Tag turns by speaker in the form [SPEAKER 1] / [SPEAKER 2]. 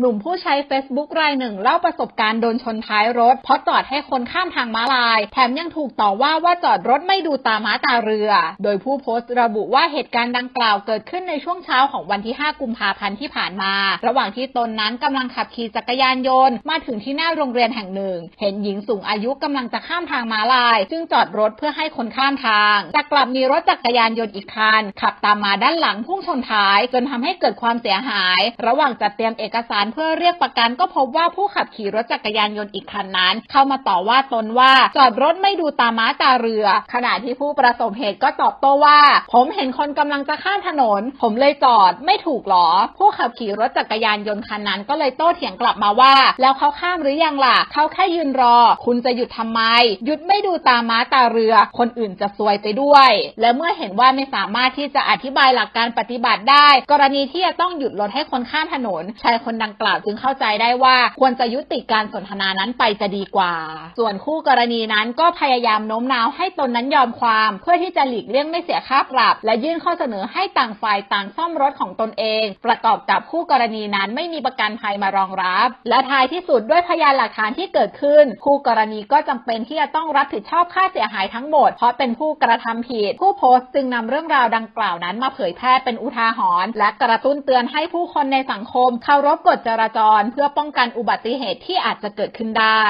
[SPEAKER 1] หนุ่มผู้ใช้ Facebook รายหนึ่งเล่าประสบการณ์โดนชนท้ายรถ เพราะจอดให้คนข้ามทางม้าลาย แถมยังถูกต่อว่าว่าจอดรถไม่ดูตาม้าตาเรือ โดยผู้โพสต์ระบุว่าเหตุการณ์ดังกล่าวเกิดขึ้นในช่วงเช้าของวันที่ 5 กุมภาพันธ์ที่ผ่านมา ระหว่างที่ตนนั้นกำลังขับขี่จักรยานยนต์ มาถึงที่หน้าโรงเรียนแห่งหนึ่ง เห็นหญิงสูงอายุกำลังจะข้ามทางม้าลาย จึงจอดรถเพื่อให้คนข้ามทางแต่กลับมีรถจักรยานยนต์อีกคันขับตามมาด้านหลังพุ่งชนท้าย จนทำให้เกิดความเสียหาย ระหว่างจัดเตรียมเอกสารเพื่อเรียกประกันก็พบว่าผู้ขับขี่รถจักรยานยนต์อีกคันนั้น เข้ามาต่อว่าตนว่าจอดรถไม่ดูตาม้าตาเรือ ขณะที่ผู้ประสบเหตุก็ตอบโต้ว่า ผมเห็นคนกำลังจะข้ามถนน ผมเลยจอดไม่ถูกหรอ ผู้ขับขี่รถจักรยานยนต์คันนั้นก็เลยโต้เถียงกลับมาว่า แล้วเขาข้ามหรือยังล่ะ เขาแค่ยืนรอ คุณจะหยุดทำไม หยุดไม่ดูตาม้าตาเรือ คนอื่นจะซวยไปด้วย และเมื่อเห็นว่าไม่สามารถที่จะอธิบายหลักการปฏิบัติได้ กรณีที่จะต้องหยุดรถให้คนข้ามถนนชายคนดังกล่าวจึงเข้าใจได้ว่าควรจะยุติการสนทนานั้นไปจะดีกว่า ส่วนคู่กรณีนั้นก็พยายามโน้มน้าวให้ตนนั้นยอมความ เพื่อที่จะหลีกเลี่ยงไม่เสียค่าปรับ และยื่นข้อเสนอให้ต่างฝ่ายต่างซ่อมรถของตนเอง ประกอบกับคู่กรณีนั้นไม่มีประกันภัยมารองรับ และท้ายที่สุดด้วยพยานหลักฐานที่เกิดขึ้น คู่กรณีก็จำเป็นที่จะต้องรับผิดชอบค่าเสียหายทั้งหมด เพราะเป็นผู้กระทำผิด ผู้โพสต์จึงนำเรื่องราวดังกล่าวนั้นมาเผยแพร่เป็นอุทาหรณ์และกระตุ้นเตือนให้ผู้คนในสังคมเคารพกฎจราจรเพื่อป้องกันอุบัติเหตุที่อาจจะเกิดขึ้นได้